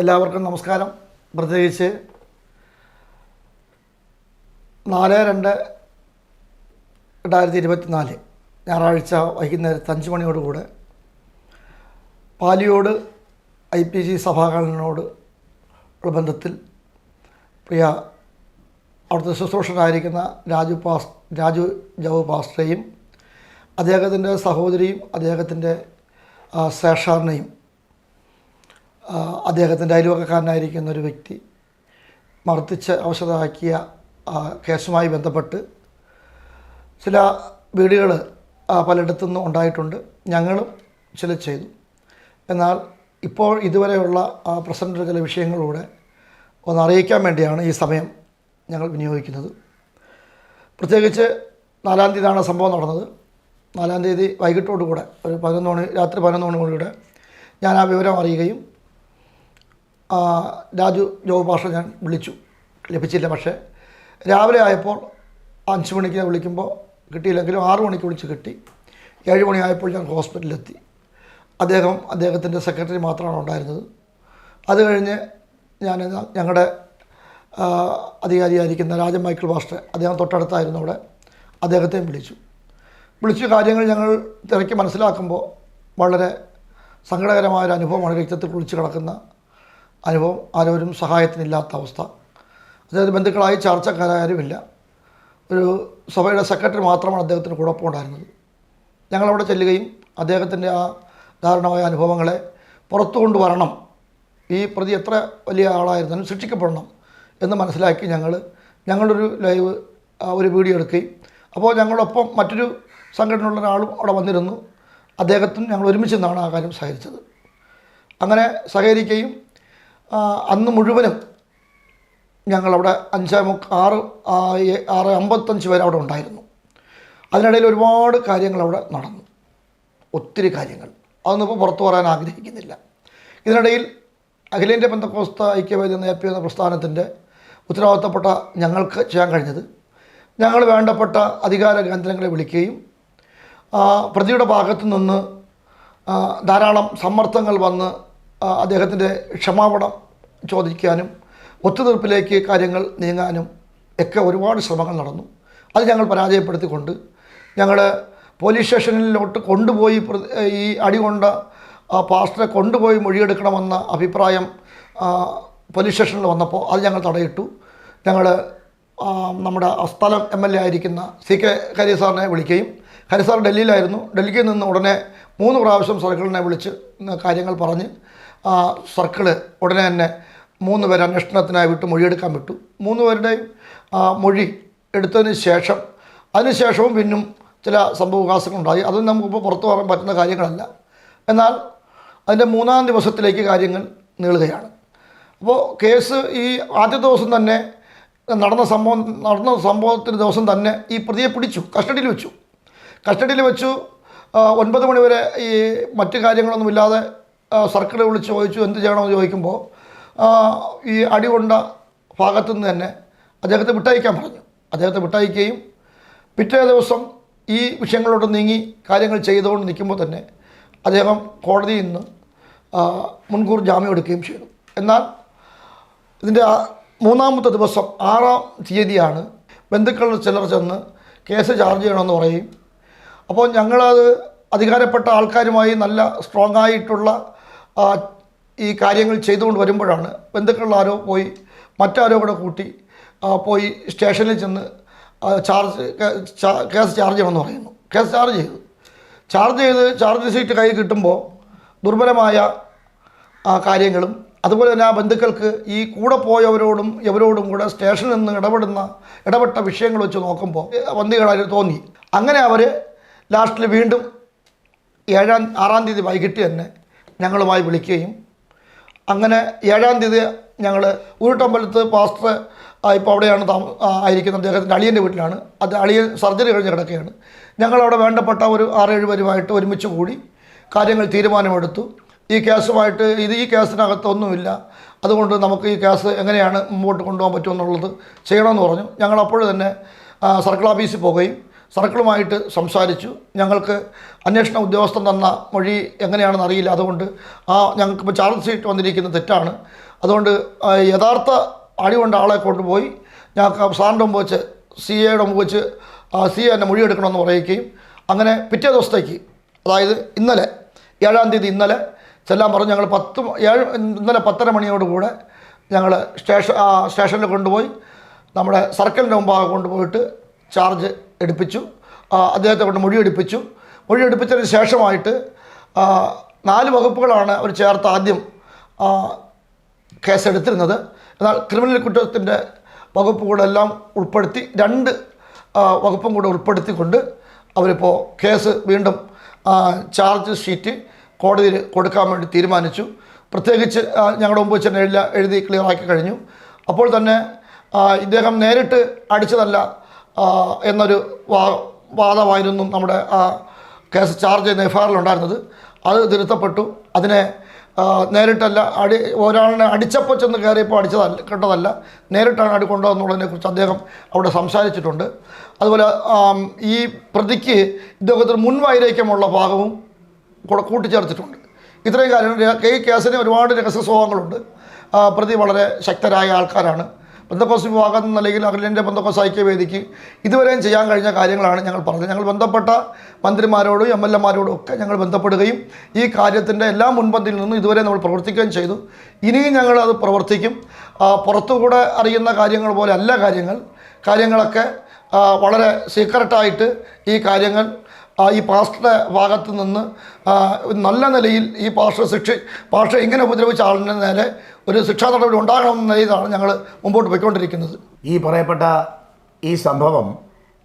എല്ലാവർക്കും നമസ്കാരം. പ്രത്യേകിച്ച് നാല് രണ്ട് രണ്ടായിരത്തി ഇരുപത്തിനാല് ഞായറാഴ്ച വൈകുന്നേരത്ത് അഞ്ച് മണിയോടുകൂടെ പാലിയോട് ഐ പി ജി സഭാകാലനോട് ഉള്ള ബന്ധത്തിൽ പ്രിയ അവിടുത്തെ ശുശ്രൂഷനായിരിക്കുന്ന രാജു പാസ് രാജു ജവ് പാസ്റ്ററേയും അദ്ദേഹത്തിന്റെ സഹോദരിയും അദ്ദേഹത്തിന്റെ ശേഷാറിനെയും അദ്ദേഹത്തിന്റെ അയൽവക്കക്കാരനായിരിക്കുന്ന ഒരു വ്യക്തി മർദ്ദിച്ച് ഔഷധമാക്കിയ കേസുമായി ബന്ധപ്പെട്ട് ചില വീടുകൾ പലയിടത്തു നിന്നും ഉണ്ടായിട്ടുണ്ട്. ഞങ്ങളും ചില ചെയ്തു. എന്നാൽ ഇപ്പോൾ ഇതുവരെയുള്ള പ്രസന്റ് ചില വിഷയങ്ങളിലൂടെ ഒന്ന് അറിയിക്കാൻ വേണ്ടിയാണ് ഈ സമയം ഞങ്ങൾ വിനിയോഗിക്കുന്നത്. പ്രത്യേകിച്ച് നാലാം തീയതിയാണ് സംഭവം നടന്നത്. നാലാം തീയതി വൈകിട്ടോടുകൂടെ ഒരു പതിനൊന്ന് മണി രാത്രി പതിനൊന്ന് മണിയോടുകൂടെ ഞാൻ ആ വിവരം അറിയുകയും രാജു ജോബ് ഞാൻ വിളിച്ചു. ലഭിച്ചില്ല പക്ഷേ രാവിലെ ആയപ്പോൾ അഞ്ച് മണിക്ക് വിളിക്കുമ്പോൾ കിട്ടിയില്ലെങ്കിലും ആറു മണിക്ക് വിളിച്ച് കിട്ടി. ഏഴ് മണിയായപ്പോൾ ഞാൻ ഹോസ്പിറ്റലിലെത്തി. അദ്ദേഹം അദ്ദേഹത്തിന്റെ സെക്രട്ടറി മാത്രമാണ് ഉണ്ടായിരുന്നത്. അത് കഴിഞ്ഞ് ഞാൻ ഞങ്ങളുടെ അധികാരിയായിരിക്കുന്ന രാജൻ മൈക്കിൾ മാസ്റ്റർ അദ്ദേഹം തൊട്ടടുത്തായിരുന്നു അവിടെ. അദ്ദേഹത്തെയും വിളിച്ചു. വിളിച്ചു കാര്യങ്ങൾ ഞങ്ങൾ തിരക്കി മനസ്സിലാക്കുമ്പോൾ വളരെ സങ്കടകരമായ ഒരു അനുഭവമാണ് രക്തത്തിൽ കുളിച്ച് കിടക്കുന്ന അനുഭവം ആരോരും സഹായത്തിനില്ലാത്ത അവസ്ഥ. അതായത് ബന്ധുക്കളായി ചർച്ചക്കാരാരുമില്ല. ഒരു സഭയുടെ സെക്രട്ടറി മാത്രമാണ് അദ്ദേഹത്തിന് കുഴപ്പമുണ്ടായിരുന്നത് ഞങ്ങളവിടെ ചെല്ലുകയും അദ്ദേഹത്തിന്റെ ആ ദാരുണമായ അനുഭവങ്ങളെ പുറത്തു കൊണ്ടുവരണം. ഈ പ്രതി എത്ര വലിയ ആളായിരുന്നാലും ശിക്ഷിക്കപ്പെടണം എന്ന് മനസ്സിലാക്കി ഞങ്ങൾ ഞങ്ങളൊരു ലൈവ് ഒരു വീഡിയോ എടുക്കുകയും അപ്പോൾ ഞങ്ങളൊപ്പം മറ്റൊരു സംഘടനയുള്ള ഒരാളും അവിടെ വന്നിരുന്നു. അദ്ദേഹത്തും ഞങ്ങൾ ഒരുമിച്ച് നിന്നാണ് ആ കാര്യം സഹകരിച്ചത്. അങ്ങനെ സഹകരിക്കുകയും അന്ന് മുഴുവനും ഞങ്ങളവിടെ അഞ്ചേ മുക്ക് ആറ് ആറ് അമ്പത്തഞ്ച് പേര് അവിടെ ഉണ്ടായിരുന്നു. അതിനിടയിൽ ഒരുപാട് കാര്യങ്ങൾ അവിടെ നടന്നു. ഒത്തിരി കാര്യങ്ങൾ. അതൊന്നും ഇപ്പോൾ പുറത്തു പറയാൻ ആഗ്രഹിക്കുന്നില്ല. ഇതിനിടയിൽ അഖിലേന്ത്യാ ബന്ധക്കോസ്ത ഐക്യവേദി എന്ന എ പി എന്ന പ്രസ്ഥാനത്തിന്റെ ഉത്തരവാദിത്തപ്പെട്ട ഞങ്ങൾക്ക് ചെയ്യാൻ കഴിഞ്ഞത് ഞങ്ങൾ വേണ്ടപ്പെട്ട അധികാര കേന്ദ്രങ്ങളെ വിളിക്കുകയും പ്രതിയുടെ ഭാഗത്തു നിന്ന് ധാരാളം സമ്മർദ്ദങ്ങൾ വന്ന് അദ്ദേഹത്തിന്റെ ക്ഷമാപണം ചോദിക്കാനും ഒത്തുതീർപ്പിലേക്ക് കാര്യങ്ങൾ നീങ്ങാനും ഒക്കെ ഒരുപാട് ശ്രമങ്ങൾ നടന്നു. അത് ഞങ്ങൾ പരാജയപ്പെടുത്തിക്കൊണ്ട് ഞങ്ങൾ പോലീസ് സ്റ്റേഷനിലോട്ട് കൊണ്ടുപോയി ഈ അടി കൊണ്ട ആ പാസ്റ്ററെ കൊണ്ടുപോയി മൊഴിയെടുക്കണമെന്ന അഭിപ്രായം പോലീസ് സ്റ്റേഷനിൽ വന്നപ്പോൾ അത് ഞങ്ങൾ തടയിട്ടു. ഞങ്ങൾ നമ്മുടെ സ്ഥലം എം എൽ എ ആയിരിക്കുന്ന സി കെ ഹരി സാറിനെ വിളിക്കുകയും ഹരി സാർ ഡൽഹിയിലായിരുന്നു. ഡൽഹിയിൽ നിന്ന് ഉടനെ മൂന്ന് പ്രാവശ്യം സർക്കിളിനെ വിളിച്ച് കാര്യങ്ങൾ പറഞ്ഞ് ആ സർക്കിൾ ഉടനെ തന്നെ മൂന്ന് പേരെ അന്വേഷണത്തിനായി വിട്ട് മൊഴിയെടുക്കാൻ വിട്ടു. മൂന്ന് പേരുടെയും ആ, മൊഴി എടുത്തതിന് ശേഷം അതിനുശേഷവും പിന്നും ചില സംഭവവികാസങ്ങളുണ്ടായി അത് നമുക്കിപ്പോൾ പുറത്തു പറയാൻ പറ്റുന്ന കാര്യങ്ങളല്ല. എന്നാൽ അതിന്റെ മൂന്നാം ദിവസത്തിലേക്ക് കാര്യങ്ങൾ നീളുകയാണ്. അപ്പോൾ കേസ് ഈ ആദ്യ ദിവസം തന്നെ നടന്ന സംഭവം നടന്ന സംഭവത്തിന് ദിവസം തന്നെ ഈ പ്രതിയെ പിടിച്ചു കസ്റ്റഡിയിൽ വെച്ചു. കസ്റ്റഡിയിൽ വെച്ചു. ഒൻപത് മണിവരെ ഈ മറ്റ് കാര്യങ്ങളൊന്നുമില്ലാതെ സർക്കിൾ വിളിച്ച് ചോദിച്ചു എന്ത് ചെയ്യണമെന്ന് ചോദിക്കുമ്പോൾ ഈ അടി കൊണ്ട ഭാഗത്തു നിന്ന് തന്നെ അദ്ദേഹത്തെ വിട്ടയക്കാൻ പറഞ്ഞു. അദ്ദേഹത്തെ വിട്ടയക്കുകയും പിറ്റേ ദിവസം ഈ വിഷയങ്ങളോട് നീങ്ങി കാര്യങ്ങൾ ചെയ്തുകൊണ്ട് നിൽക്കുമ്പോൾ തന്നെ അദ്ദേഹം കോടതിയിൽ നിന്ന് മുൻകൂർ ജാമ്യം എടുക്കുകയും ചെയ്തു. എന്നാൽ ഇതിന്റെ മൂന്നാമത്തെ ദിവസം ആറാം തീയതിയാണ് ബന്ധുക്കളുടെ ചിലർ ചെന്ന് കേസ് ചാർജ് ചെയ്യണമെന്ന് പറയും. അപ്പോൾ ഞങ്ങളത് അധികാരപ്പെട്ട ആൾക്കാരുമായി നല്ല സ്ട്രോങ് ആയിട്ടുള്ള ഈ കാര്യങ്ങൾ ചെയ്തുകൊണ്ട് വരുമ്പോഴാണ് ബന്ധുക്കളിൽ ആരോ പോയി മറ്റാരോ കൂടെ കൂട്ടി പോയി സ്റ്റേഷനിൽ ചെന്ന് ചാർജ് കേസ് ചാർജ് ചെയ്യണമെന്ന് പറയുന്നു. കേസ് ചാർജ് ചെയ്തു. ചാർജ് ചെയ്ത് ചാർജ് സീറ്റ് കൈ കിട്ടുമ്പോൾ ദുർബലമായ കാര്യങ്ങളും അതുപോലെ തന്നെ ആ ബന്ധുക്കൾക്ക് ഈ കൂടെ പോയവരോടും ഇവരോടും കൂടെ സ്റ്റേഷനിൽ നിന്ന് ഇടപെടുന്ന ഇടപെട്ട വിഷയങ്ങൾ വെച്ച് നോക്കുമ്പോൾ വന്ദികളായി തോന്നി. അങ്ങനെ അവർ ലാസ്റ്റിൽ വീണ്ടും ഏഴാം ആറാം തീയതി വൈകിട്ട് തന്നെ ഞങ്ങളുമായി വിളിക്കുകയും അങ്ങനെ ഏഴാം തീയതി ഞങ്ങൾ ഉരുട്ടമ്പലത്ത് പാസ്റ്റർ ഇപ്പോൾ അവിടെയാണ് താമ ആ, ആയിരിക്കുന്നത്. അദ്ദേഹത്തിന്റെ അളിയന്റെ വീട്ടിലാണ്. അത് അളിയൻ സർജറി കഴിഞ്ഞ് കിടക്കുകയാണ്. ഞങ്ങളവിടെ വേണ്ടപ്പെട്ട ഒരു ആറേഴ് പേരുമായിട്ട് ഒരുമിച്ച് കൂടി കാര്യങ്ങൾ തീരുമാനമെടുത്തു. ഈ കേസുമായിട്ട് ഇത് ഈ കേസിനകത്തൊന്നുമില്ല അതുകൊണ്ട് നമുക്ക് ഈ കേസ് എങ്ങനെയാണ് മുമ്പോട്ട് കൊണ്ടുപോകാൻ പറ്റുമെന്നുള്ളത് ചെയ്യണമെന്ന് പറഞ്ഞു. ഞങ്ങൾ അപ്പോൾ തന്നെ സർക്കിൾ ഓഫീസിൽ പോവുകയും സർക്കിളുമായിട്ട് സംസാരിച്ചു. ഞങ്ങൾക്ക് അന്വേഷണ ഉദ്യോഗസ്ഥൻ തന്ന മൊഴി എങ്ങനെയാണെന്ന് അറിയില്ല. അതുകൊണ്ട് ആ ഞങ്ങൾക്ക് ഇപ്പോൾ ചാർജ് ഷീറ്റ് വന്നിരിക്കുന്നത് തെറ്റാണ്. അതുകൊണ്ട് യഥാർത്ഥ അടി കൊണ്ട ആളെ കൊണ്ടുപോയി. ഞങ്ങൾക്ക് സാറിന്റെ മുമ്പ് വെച്ച് സി എയുടെ മുമ്പ് വെച്ച് സി എ എന്നെ മൊഴിയെടുക്കണമെന്ന് പറയുകയും അങ്ങനെ പിറ്റേ ദിവസത്തേക്ക് അതായത് ഇന്നലെ ഏഴാം തീയതി ഇന്നലെ ചെല്ലാൻ പറഞ്ഞു ഞങ്ങൾ പത്ത് ഏഴ് ഇന്നലെ പത്തര മണിയോടുകൂടെ ഞങ്ങൾ സ്റ്റേഷൻ സ്റ്റേഷനിൽ കൊണ്ടുപോയി. നമ്മുടെ സർക്കിളിന്റെ മുമ്പാകെ കൊണ്ടുപോയിട്ട് ചാർജ് എടുപ്പിച്ചു. അദ്ദേഹത്തെ കൊണ്ട് മൊഴി എടുപ്പിച്ചു. മൊഴി എടുപ്പിച്ചതിന് ശേഷമായിട്ട് നാല് വകുപ്പുകളാണ് അവർ ചേർത്ത് ആദ്യം കേസെടുത്തിരുന്നത്. എന്നാൽ ക്രിമിനൽ കുറ്റത്തിന്റെ വകുപ്പുകളെല്ലാം ഉൾപ്പെടുത്തി രണ്ട് വകുപ്പും കൂടെ ഉൾപ്പെടുത്തിക്കൊണ്ട് അവരിപ്പോൾ കേസ് വീണ്ടും ചാർജ് ഷീറ്റ് കോടതിയിൽ കൊടുക്കാൻ വേണ്ടി തീരുമാനിച്ചു. പ്രത്യേകിച്ച് ഞങ്ങളുടെ മുമ്പ് വെച്ച് തന്നെ എഴുതി ക്ലിയറാക്കി കഴിഞ്ഞു. അപ്പോൾ തന്നെ ഇദ്ദേഹം നേരിട്ട് അടിച്ചതല്ല എന്നൊരു വാ വാദമായിരുന്നു നമ്മുടെ ആ കേസ് ചാർജ് ചെയ്യുന്ന എഫ് ഐ ഉണ്ടായിരുന്നത്. അത് തിരുത്തപ്പെട്ടു. അതിനെ നേരിട്ടല്ല അടി ഒരാളിനെ അടിച്ചപ്പോൾ ചെന്ന് കയറിയപ്പോൾ അടിച്ചതല്ല കേട്ടതല്ല നേരിട്ടാണ് അടി കൊണ്ടുവന്നുള്ളതിനെക്കുറിച്ച് അദ്ദേഹം അവിടെ സംസാരിച്ചിട്ടുണ്ട്. അതുപോലെ ഈ പ്രതിക്ക് ഇദ്ദേഹത്തിന് മുൻവൈരേക്യമുള്ള ഭാഗവും കൂടെ കൂട്ടിച്ചേർത്തിട്ടുണ്ട്. ഇത്രയും കാര്യങ്ങൾ ഈ കേസിന് ഒരുപാട് രഹസ്യ സ്വഭാവങ്ങളുണ്ട് പ്രതി വളരെ ശക്തരായ ആൾക്കാരാണ്. ബന്ധക്കോസ് വിഭാഗം എന്ന നിലയിൽ അഖിലേന്ത്യാ ബന്ധക്കോസ് ഐക്യവേദിക്ക് ഇതുവരെയും ചെയ്യാൻ കഴിഞ്ഞ കാര്യങ്ങളാണ് ഞങ്ങൾ പറഞ്ഞത്. ഞങ്ങൾ ബന്ധപ്പെട്ട മന്ത്രിമാരോടും എം എൽ എമാരോടും ഒക്കെ ഞങ്ങൾ ബന്ധപ്പെടുകയും ഈ കാര്യത്തിന്റെ എല്ലാ മുൻപന്തിയിൽ നിന്നും ഇതുവരെ നമ്മൾ പ്രവർത്തിക്കുകയും ചെയ്തു. ഇനിയും ഞങ്ങൾ അത് പ്രവർത്തിക്കും. പുറത്തുകൂടെ അറിയുന്ന കാര്യങ്ങൾ പോലെ അല്ല കാര്യങ്ങൾ. കാര്യങ്ങളൊക്കെ വളരെ സീക്രട്ടായിട്ട് ഈ കാര്യങ്ങൾ ഈ പാസ്റ്ററുടെ ഭാഗത്ത് നിന്ന് നല്ല നിലയിൽ ഈ പാസ്റ്റർ ശിക്ഷ പാസ്റ്റർ ഇങ്ങനെ ഉപദ്രവിച്ച ആളിന്റെ നേരെ ഒരു ശിക്ഷാ നടപടി ഉണ്ടാകണമെന്ന നിലയിലാണ് ഞങ്ങൾ മുമ്പോട്ട് പോയിക്കൊണ്ടിരിക്കുന്നത്. ഈ പറയപ്പെട്ട ഈ സംഭവം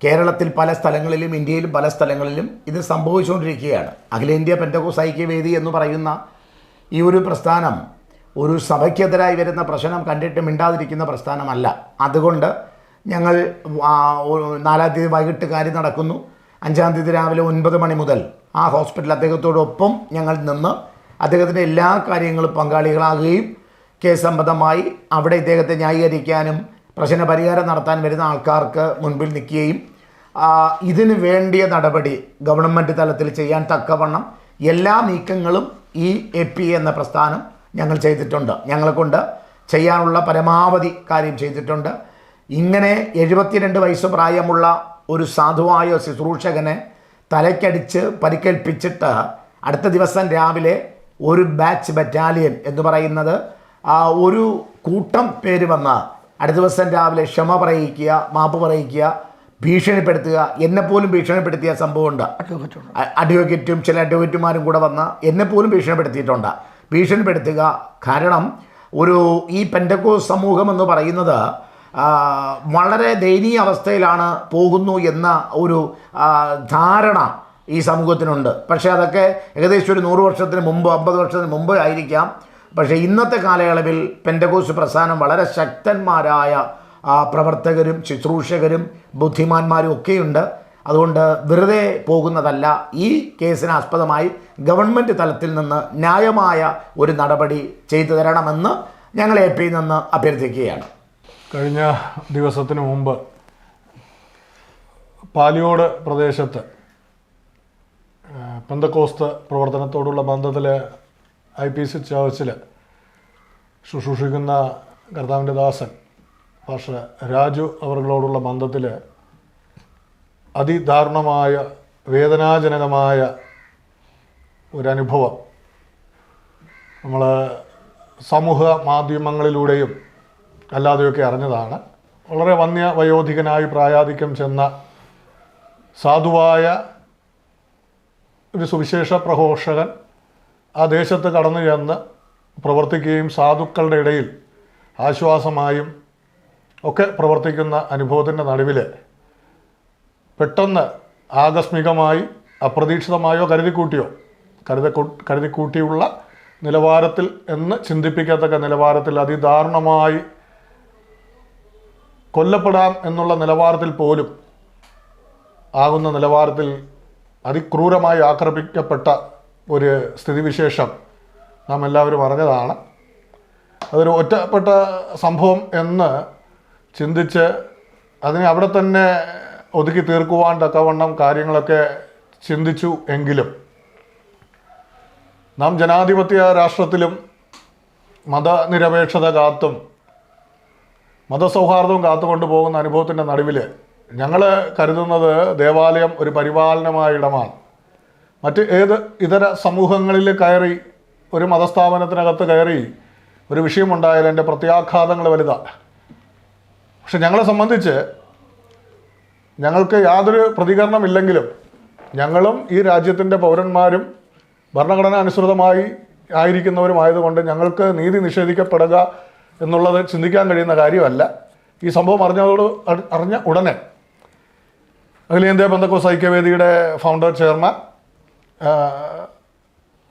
കേരളത്തിൽ പല സ്ഥലങ്ങളിലും ഇന്ത്യയിലും പല സ്ഥലങ്ങളിലും ഇത് സംഭവിച്ചുകൊണ്ടിരിക്കുകയാണ്. അഖിലേന്ത്യാ പെന്റകോസ് ഐക്യവേദി എന്ന് പറയുന്ന ഈ ഒരു പ്രസ്ഥാനം ഒരു സഭയ്ക്കെതിരായി വരുന്ന പ്രശ്നം കണ്ടിട്ട് മിണ്ടാതിരിക്കുന്ന പ്രസ്ഥാനമല്ല. അതുകൊണ്ട് ഞങ്ങൾ നാലാം തീയതി വൈകിട്ട് കാര്യം നടക്കുന്നു. അഞ്ചാം തീയതി രാവിലെ ഒൻപത് മണി മുതൽ ആ ഹോസ്പിറ്റൽ അദ്ദേഹത്തോടൊപ്പം ഞങ്ങൾ നിന്ന് അദ്ദേഹത്തിന്റെ എല്ലാ കാര്യങ്ങളും പങ്കാളികളാകുകയും കേസ് സംബന്ധമായി അവിടെ ഇദ്ദേഹത്തെ ന്യായീകരിക്കാനും പ്രശ്ന പരിഹാരം നടത്താൻ വരുന്ന ആൾക്കാർക്ക് മുൻപിൽ നിൽക്കുകയും ഇതിന് വേണ്ടിയ നടപടി ഗവൺമെന്റ് തലത്തിൽ ചെയ്യാൻ തക്കവണ്ണം എല്ലാ നീക്കങ്ങളും ഈ എ പി എന്ന പ്രസ്ഥാനം ഞങ്ങൾ ചെയ്തിട്ടുണ്ട്. ഞങ്ങളെക്കൊണ്ട് ചെയ്യാനുള്ള പരമാവധി കാര്യം ചെയ്തിട്ടുണ്ട്. ഇങ്ങനെ എഴുപത്തിരണ്ട് വയസ്സ് പ്രായമുള്ള ഒരു സാധുവായ ശുശ്രൂഷകനെ തലയ്ക്കടിച്ച് പരിക്കേൽപ്പിച്ചിട്ട് അടുത്ത ദിവസം രാവിലെ ഒരു ബാച്ച് ബറ്റാലിയൻ എന്ന് പറയുന്നത് ആ ഒരു കൂട്ടം പേര് വന്ന് അടുത്ത ദിവസം രാവിലെ ക്ഷമ പറയിക്കുക മാപ്പ് പറയിക്കുക ഭീഷണിപ്പെടുത്തുക എന്നെപ്പോലും ഭീഷണിപ്പെടുത്തിയ സംഭവമുണ്ട്. അഡ്വക്കേറ്റും ചില അഡ്വക്കേറ്റുമാരും കൂടെ വന്ന് എന്നെപ്പോലും ഭീഷണിപ്പെടുത്തിയിട്ടുണ്ട്. ഭീഷണിപ്പെടുത്തുക കാരണം ഒരു ഈ പെൻഡക്കോ സമൂഹം എന്ന് പറയുന്നത് വളരെ ദയനീയ അവസ്ഥയിലാണ് പോകുന്നു എന്ന ഒരു ധാരണ ഈ സമൂഹത്തിനുണ്ട്. പക്ഷേ അതൊക്കെ ഏകദേശം ഒരു നൂറ് വർഷത്തിന് മുമ്പ് അമ്പത് വർഷത്തിന് മുമ്പ് ആയിരിക്കാം. പക്ഷേ ഇന്നത്തെ കാലയളവിൽ പെൻഡകോസ് പ്രസ്ഥാനം വളരെ ശക്തന്മാരായ പ്രവർത്തകരും ശുശ്രൂഷകരും ബുദ്ധിമാന്മാരും ഒക്കെയുണ്ട്. അതുകൊണ്ട് വെറുതെ പോകുന്നതല്ല. ഈ കേസിന് ആസ്പദമായി ഗവൺമെന്റ് തലത്തിൽ നിന്ന് ന്യായമായ ഒരു നടപടി ചെയ്തു തരണമെന്ന് ഞങ്ങൾ എ പിയിൽ നിന്ന് അഭ്യർത്ഥിക്കുകയാണ്. കഴിഞ്ഞ ദിവസത്തിന് മുമ്പ് പാലിയോട് പ്രദേശത്ത് പെന്തക്കോസ്ത് പ്രവർത്തനത്തോടുള്ള ബന്ധത്തിൽ ഐ പി സി ചർച്ചിൽ ശുശ്രൂഷിക്കുന്ന കർത്താവിന്റെ ദാസൻ ഭാഷ രാജു അവർകളോടുള്ള ബന്ധത്തിൽ അതിദാരുണമായ വേദനാജനകമായ ഒരനുഭവം നമ്മൾ സമൂഹ മാധ്യമങ്ങളിലൂടെയും അല്ലാതെയൊക്കെ അറിഞ്ഞതാണ്. വളരെ വന്യ വയോധികനായി പ്രായാധിക്യം ചെന്ന സാധുവായ ഒരു സുവിശേഷ പ്രഘോഷകൻ ആ ദേശത്ത് കടന്നു ചെന്ന് പ്രവർത്തിക്കുകയും സാധുക്കളുടെ ഇടയിൽ ആശ്വാസമായും ഒക്കെ പ്രവർത്തിക്കുന്ന അനുഭവത്തിന്റെ നടുവിൽ പെട്ടെന്ന് ആകസ്മികമായി അപ്രതീക്ഷിതമായോ കരുതിക്കൂട്ടിയോ കരുത കരുതിക്കൂട്ടിയുള്ള നിലവാരത്തിൽ എന്ന് ചിന്തിപ്പിക്കത്തക്ക നിലവാരത്തിൽ അതിദാരുണമായി കൊല്ലപ്പെടാം എന്നുള്ള നിലവാരത്തിൽ പോലും ആകുന്ന നിലവാരത്തിൽ അതിക്രൂരമായി ആക്രമിക്കപ്പെട്ട ഒരു സ്ഥിതിവിശേഷം നാം എല്ലാവരും അറിഞ്ഞതാണ്. അതൊരു ഒറ്റപ്പെട്ട സംഭവം എന്ന് ചിന്തിച്ച് അതിനെ അവിടെ തന്നെ ഒതുക്കി തീർക്കുവാൻ തക്കവണ്ണം കാര്യങ്ങളൊക്കെ ചിന്തിച്ചു എങ്കിലും നാം ജനാധിപത്യ രാഷ്ട്രത്തിലും മതനിരപേക്ഷത കാത്തും മതസൗഹാർദ്ദവും കാത്തുകൊണ്ട് പോകുന്ന അനുഭവത്തിന്റെ നടുവിൽ ഞങ്ങൾ കരുതുന്നത് ദേവാലയം ഒരു പരിപാലനമായ ഇടമാണ്. മറ്റ് ഏത് ഇതര സമൂഹങ്ങളിൽ കയറി ഒരു മതസ്ഥാപനത്തിനകത്ത് കയറി ഒരു വിഷയമുണ്ടായാൽ എന്റെ പ്രത്യാഘാതങ്ങൾ വലുതാണ് പക്ഷെ ഞങ്ങളെ സംബന്ധിച്ച് ഞങ്ങൾക്ക് യാതൊരു പ്രതികരണമില്ലെങ്കിലും ഞങ്ങളും ഈ രാജ്യത്തിന്റെ പൗരന്മാരും ഭരണഘടന അനുസൃതമായി ആയിരിക്കുന്നവരുമായതുകൊണ്ട് ഞങ്ങൾക്ക് നീതി നിഷേധിക്കപ്പെടുക എന്നുള്ളത് ചിന്തിക്കാൻ കഴിയുന്ന കാര്യമല്ല. ഈ സംഭവം അറിഞ്ഞതോട് അറി- അറിഞ്ഞ ഉടനെ അഖിലേന്ത്യാ ബന്ധക്കോസ് ഐക്യവേദിയുടെ founder chairman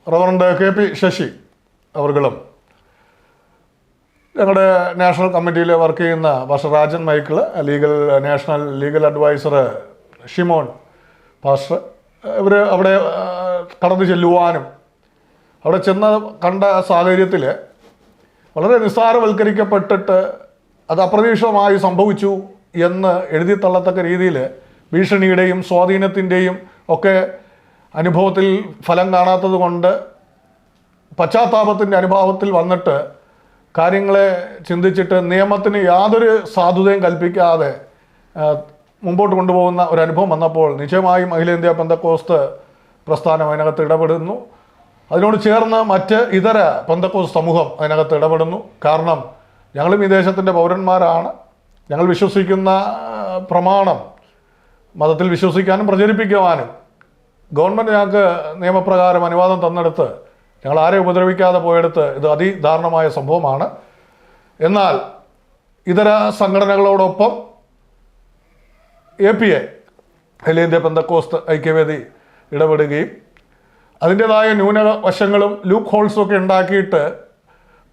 reverend K P Sasi അവർകളും ഞങ്ങളുടെ നാഷണൽ കമ്മിറ്റിയിൽ വർക്ക് ചെയ്യുന്ന pastor Rajan Michael legal national legal adviser Shimon pastor ഇവർ അവിടെ കടന്നു ചെല്ലുവാനും അവിടെ ചെന്ന് കണ്ട സാഹചര്യത്തിൽ വളരെ നിസ്സാരവൽക്കരിക്കപ്പെട്ടിട്ട് അത് അപ്രതീക്ഷിതമായി സംഭവിച്ചു എന്ന് എഴുതി തള്ളത്തക്ക രീതിയിൽ ഭീഷണിയുടെയും സ്വാധീനത്തിന്റെയും ഒക്കെ അനുഭവത്തിൽ ഫലം കാണാത്തത് കൊണ്ട് പശ്ചാത്താപത്തിന്റെ അനുഭവത്തിൽ വന്നിട്ട് കാര്യങ്ങളെ ചിന്തിച്ചിട്ട് നിയമത്തിന് യാതൊരു സാധുതയും കൽപ്പിക്കാതെ മുമ്പോട്ട് കൊണ്ടുപോകുന്ന ഒരു അനുഭവം വന്നപ്പോൾ നിശ്ചയമായും അഖിലേന്ത്യാ പെന്തക്കോസ്ത് പ്രസ്ഥാനം അതിനകത്ത് ഇടപെടുന്നു. അതിനോട് ചേർന്ന് മറ്റ് ഇതര പന്തക്കോസ് സമൂഹം അതിനകത്ത് ഇടപെടുന്നു. കാരണം ഞങ്ങളും ഈ ദേശത്തിന്റെ പൗരന്മാരാണ്. ഞങ്ങൾ വിശ്വസിക്കുന്ന പ്രമാണം മതത്തിൽ വിശ്വസിക്കാനും പ്രചരിപ്പിക്കുവാനും ഗവൺമെന്റ് ഞങ്ങൾക്ക് നിയമപ്രകാരം അനുവാദം തന്നെടുത്ത് ഞങ്ങൾ ആരെ ഉപദ്രവിക്കാതെ പോയെടുത്ത് ഇത് അതിദാരുണമായ സംഭവമാണ്. എന്നാൽ ഇതര സംഘടനകളോടൊപ്പം എ പി എ അഖിലേന്ത്യാ പെന്തക്കോസ്ത് ഐക്യവേദി ഇടപെടുകയും അതിന്റെതായ ന്യൂനവശങ്ങളും ലൂക്ക് ഹോൾസും ഒക്കെ ഉണ്ടാക്കിയിട്ട്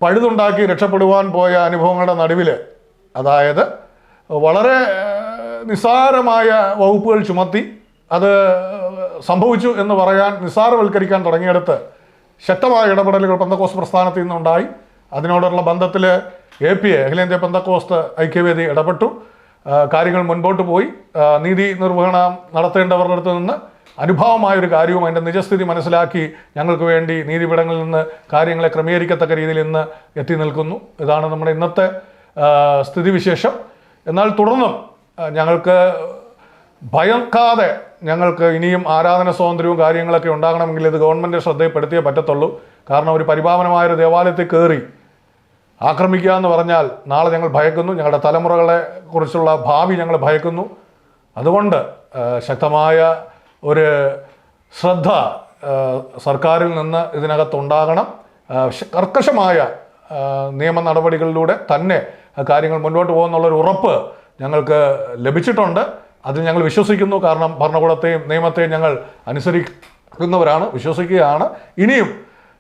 പഴുതുണ്ടാക്കി രക്ഷപ്പെടുവാൻ പോയ അനുഭവങ്ങളുടെ നടുവിൽ അതായത് വളരെ നിസ്സാരമായ വകുപ്പുകൾ ചുമത്തി അത് സംഭവിച്ചു എന്ന് പറയാൻ നിസ്സാരവൽക്കരിക്കാൻ തുടങ്ങിയെടുത്ത് ശക്തമായ ഇടപെടലുകൾ പന്തക്കോസ് പ്രസ്ഥാനത്തിൽ നിന്നുണ്ടായി. അതിനോടുള്ള ബന്ധത്തിൽ എ പി എ അഖിലേന്ത്യാ പന്തക്കോസ്ത് ഐക്യവേദി ഇടപെട്ടു. കാര്യങ്ങൾ മുൻപോട്ട് പോയി. നീതി നിർവഹണം നടത്തേണ്ടവരുടെ അടുത്ത് നിന്ന് അനുഭവമായ ഒരു കാര്യവും അതിന്റെ നിജസ്ഥിതി മനസ്സിലാക്കി ഞങ്ങൾക്ക് വേണ്ടി നീതിപീഠങ്ങളിൽ നിന്ന് കാര്യങ്ങളെ ക്രമീകരിക്കത്തക്ക രീതിയിൽ ഇന്ന് എത്തി നിൽക്കുന്നു. ഇതാണ് നമ്മുടെ ഇന്നത്തെ സ്ഥിതിവിശേഷം. എന്നാൽ തുടർന്നും ഞങ്ങൾക്ക് ഭയക്കാതെ ഞങ്ങൾക്ക് ഇനിയും ആരാധന സ്വാതന്ത്ര്യവും കാര്യങ്ങളൊക്കെ ഉണ്ടാകണമെങ്കിൽ ഇത് ഗവൺമെന്റ് ശ്രദ്ധയിൽപ്പെടുത്തിയേ പറ്റത്തുള്ളൂ. കാരണം ഒരു പരിപാവനമായൊരു ദേവാലയത്തിൽ കയറി ആക്രമിക്കുക എന്ന് പറഞ്ഞാൽ നാളെ ഞങ്ങൾ ഭയക്കുന്നു. ഞങ്ങളുടെ തലമുറകളെ കുറിച്ചുള്ള ഭാവി ഞങ്ങൾ ഭയക്കുന്നു. അതുകൊണ്ട് ശക്തമായ ഒരു ശ്രദ്ധ സർക്കാരിൽ നിന്ന് ഇതിനകത്തുണ്ടാകണം. കർക്കശമായ നിയമ നടപടികളിലൂടെ തന്നെ കാര്യങ്ങൾ മുന്നോട്ട് പോകുന്നുള്ളൊരു ഉറപ്പ് ഞങ്ങൾക്ക് ലഭിച്ചിട്ടുണ്ട്. അതിൽ ഞങ്ങൾ വിശ്വസിക്കുന്നു. കാരണം ഭരണകൂടത്തെയും നിയമത്തെയും ഞങ്ങൾ അനുസരിക്കുന്നവരാണ് വിശ്വസിക്കുകയാണ്. ഇനിയും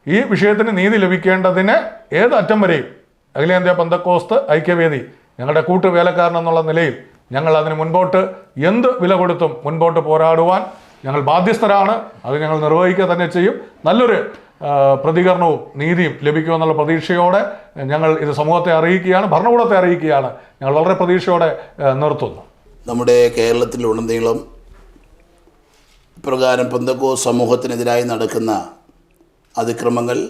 ഈ വിഷയത്തിന് നീതി ലഭിക്കേണ്ടതിന് ഏത് അറ്റം വരെയും അഖിലേന്ത്യാ പന്തക്കോസ്ത് ഐക്യവേദി ഞങ്ങളുടെ കൂട്ടുവേലക്കാരൻ എന്നുള്ള നിലയിൽ ഞങ്ങൾ അതിന് മുൻപോട്ട് എന്ത് വില കൊടുത്തും മുൻപോട്ട് പോരാടുവാൻ ഞങ്ങൾ ബാധ്യസ്ഥരാണ്. അത് ഞങ്ങൾ നിർവഹിക്കുക തന്നെ ചെയ്യും. നല്ലൊരു പ്രതികരണവും നീതിയും ലഭിക്കുമെന്നുള്ള പ്രതീക്ഷയോടെ ഞങ്ങൾ ഇത് സമൂഹത്തെ അറിയിക്കുകയാണ് ഭരണകൂടത്തെ അറിയിക്കുകയാണ്. ഞങ്ങൾ വളരെ പ്രതീക്ഷയോടെ നിർത്തുന്നു. നമ്മുടെ കേരളത്തിലുടനീളം പ്രകാരം പന്തക്കോ സമൂഹത്തിനെതിരായി നടക്കുന്ന അതിക്രമങ്ങൾ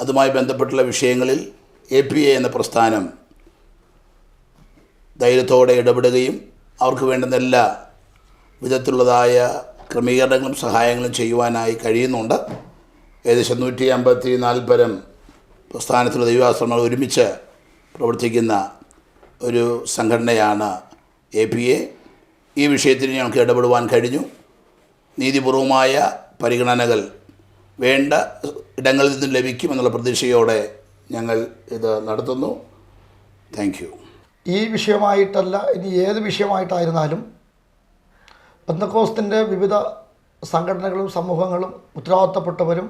അതുമായി ബന്ധപ്പെട്ടുള്ള വിഷയങ്ങളിൽ എ പി എ എന്ന പ്രസ്ഥാനം ധൈര്യത്തോടെ ഇടപെടുകയും അവർക്ക് വേണ്ടുന്ന എല്ലാ വിധത്തിലുള്ളതായ ക്രമീകരണങ്ങളും സഹായങ്ങളും ചെയ്യുവാനായി കഴിയുന്നുണ്ട്. ഏകദേശം നൂറ്റി അമ്പത്തി നാൽപ്പരം പ്രസ്ഥാനത്തിലുള്ള ദൈവാശ്രമങ്ങൾ ഒരുമിച്ച് പ്രവർത്തിക്കുന്ന ഒരു സംഘടനയാണ് എ പി എ. ഈ വിഷയത്തിൽ ഞങ്ങൾക്ക് ഇടപെടുവാൻ കഴിഞ്ഞു. നീതിപൂർവമായ പരിഗണനകൾ വേണ്ട ഇടങ്ങളിൽ നിന്നും ലഭിക്കും എന്നുള്ള പ്രതീക്ഷയോടെ ഞങ്ങൾ ഇത് നടത്തുന്നു. താങ്ക് ഈ വിഷയമായിട്ടല്ല ഇനി ഏത് വിഷയമായിട്ടായിരുന്നാലും ബന്ധക്കോസ്തിന്റെ വിവിധ സംഘടനകളും സമൂഹങ്ങളും ഉത്തരവാദിത്തപ്പെട്ടവരും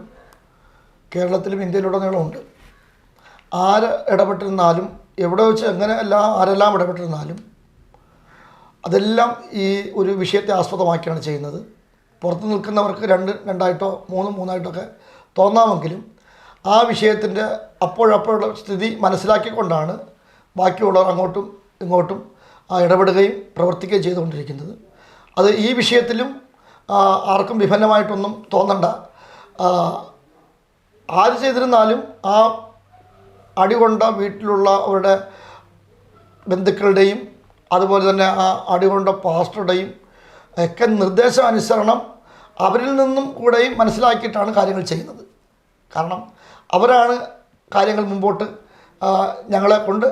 കേരളത്തിലും ഇന്ത്യയിലുടനീളമുണ്ട്. ആര് ഇടപെട്ടിരുന്നാലും എവിടെ വെച്ച് എങ്ങനെ എല്ലാം ആരെല്ലാം ഇടപെട്ടിരുന്നാലും അതെല്ലാം ഈ ഒരു വിഷയത്തെ ആസ്പദമാക്കിയാണ് ചെയ്യുന്നത്. പുറത്ത് നിൽക്കുന്നവർക്ക് രണ്ട് രണ്ടായിട്ടോ മൂന്നും മൂന്നായിട്ടൊക്കെ തോന്നാമെങ്കിലും ആ വിഷയത്തിന്റെ അപ്പോഴപ്പോഴുള്ള സ്ഥിതി മനസ്സിലാക്കിക്കൊണ്ടാണ് ബാക്കിയുള്ളവർ അങ്ങോട്ടും ഇങ്ങോട്ടും ഇടപെടുകയും പ്രവർത്തിക്കുകയും ചെയ്തുകൊണ്ടിരിക്കുന്നത്. അത് ഈ വിഷയത്തിലും ആർക്കും വിഫലമായിട്ടൊന്നും തോന്നണ്ട. ആര് ചെയ്തിരുന്നാലും ആ അടികൊണ്ട വീട്ടിലുള്ള അവരുടെ ബന്ധുക്കളുടെയും അതുപോലെ തന്നെ ആ അടികൊണ്ട പാസ്റ്ററുടെയും ഒക്കെ നിർദ്ദേശം അനുസരണം അവരിൽ നിന്നും കൂടെയും മനസ്സിലാക്കിയിട്ടാണ് കാര്യങ്ങൾ ചെയ്യുന്നത്. കാരണം അവരാണ് കാര്യങ്ങൾ മുമ്പോട്ട് ഞങ്ങളെ കൊണ്ട്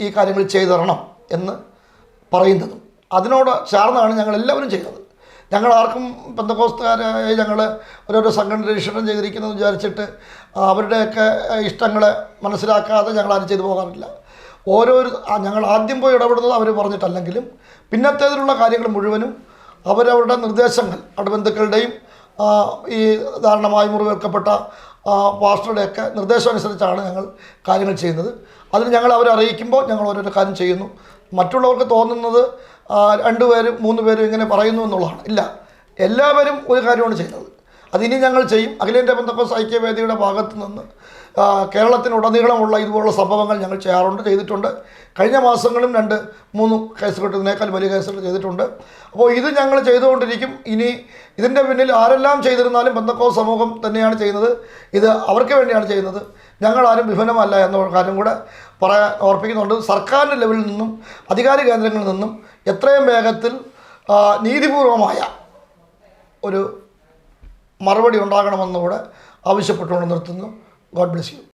ഈ കാര്യങ്ങൾ ചെയ്തു തരണം എന്ന് പറയുന്നതും. അതിനോട് ചേർന്നാണ് ഞങ്ങൾ എല്ലാവരും ചെയ്തത്. ഞങ്ങൾ ആർക്കും പെന്തക്കോസ്തുകാരായി ഞങ്ങൾ ഓരോരോ സംഘടന രജിസ്ട്രേഷൻ ചെയ്തിരിക്കുന്നത് വിചാരിച്ചിട്ട് അവരുടെയൊക്കെ ഇഷ്ടങ്ങളെ മനസ്സിലാക്കാതെ ഞങ്ങൾ ആരും ചെയ്തു പോകാറില്ല. ഓരോ ഞങ്ങൾ ആദ്യം പോയി ഇടപെടുന്നത് അവർ പറഞ്ഞിട്ടല്ലെങ്കിലും പിന്നത്തേതിലുള്ള കാര്യങ്ങൾ മുഴുവനും അവരവരുടെ നിർദ്ദേശങ്ങൾ അവിടെ ബന്ധുക്കളുടെയും ഈ ധാരണമായി മുറിവേൽക്കപ്പെട്ട പാസ്റ്ററുടെയൊക്കെ നിർദ്ദേശം അനുസരിച്ചാണ് ഞങ്ങൾ കാര്യങ്ങൾ ചെയ്യുന്നത്. അതിന് ഞങ്ങൾ അവരെ അറിയിക്കുമ്പോൾ ഞങ്ങൾ ഓരോരോ കാര്യം ചെയ്യുന്നു. മറ്റുള്ളവർക്ക് തോന്നുന്നത് ആ, രണ്ട് പേരും മൂന്ന് പേരും ഇങ്ങനെ പറയുന്നു എന്നുള്ളതാണ്. ഇല്ല. എല്ലാവരും ഒരു കാര്യമാണ് ചെയ്യുന്നത്. അതിനി ഞങ്ങൾ ചെയ്യും. അഖിലേന്ത്യാ ബന്ധക്കോസ് ഐക്യവേദിയുടെ ഭാഗത്ത് നിന്ന് കേരളത്തിനുടനീളമുള്ള ഇതുപോലുള്ള സംഭവങ്ങൾ ഞങ്ങൾ ചെയ്യാറുണ്ട് ചെയ്തിട്ടുണ്ട്. കഴിഞ്ഞ മാസങ്ങളും രണ്ട് മൂന്ന് കേസ് ഇതിനേക്കാൾ വലിയ കേസുകൾ ചെയ്തിട്ടുണ്ട്. അപ്പോൾ ഇത് ഞങ്ങൾ ചെയ്തുകൊണ്ടിരിക്കും. ഇനി ഇതിന്റെ പിന്നിൽ ആരെല്ലാം ചെയ്തിരുന്നാലും ബന്ധക്കോ സമൂഹം തന്നെയാണ് ചെയ്യുന്നത്. ഇത് അവർക്ക് വേണ്ടിയാണ് ചെയ്യുന്നത്. ഞങ്ങളാരും വിഫലമല്ല എന്ന കാര്യം കൂടെ പറയാൻ ഓർപ്പിക്കുന്നുണ്ട്. സർക്കാരിന്റെ ലെവലിൽ നിന്നും അധികാര കേന്ദ്രങ്ങളിൽ നിന്നും എത്രയും വേഗത്തിൽ നീതിപൂർവമായ ഒരു മറുപടി ഉണ്ടാകണമെന്നുകൂടെ ആവശ്യപ്പെട്ടുകൊണ്ട് നിർത്തുന്നു. God bless you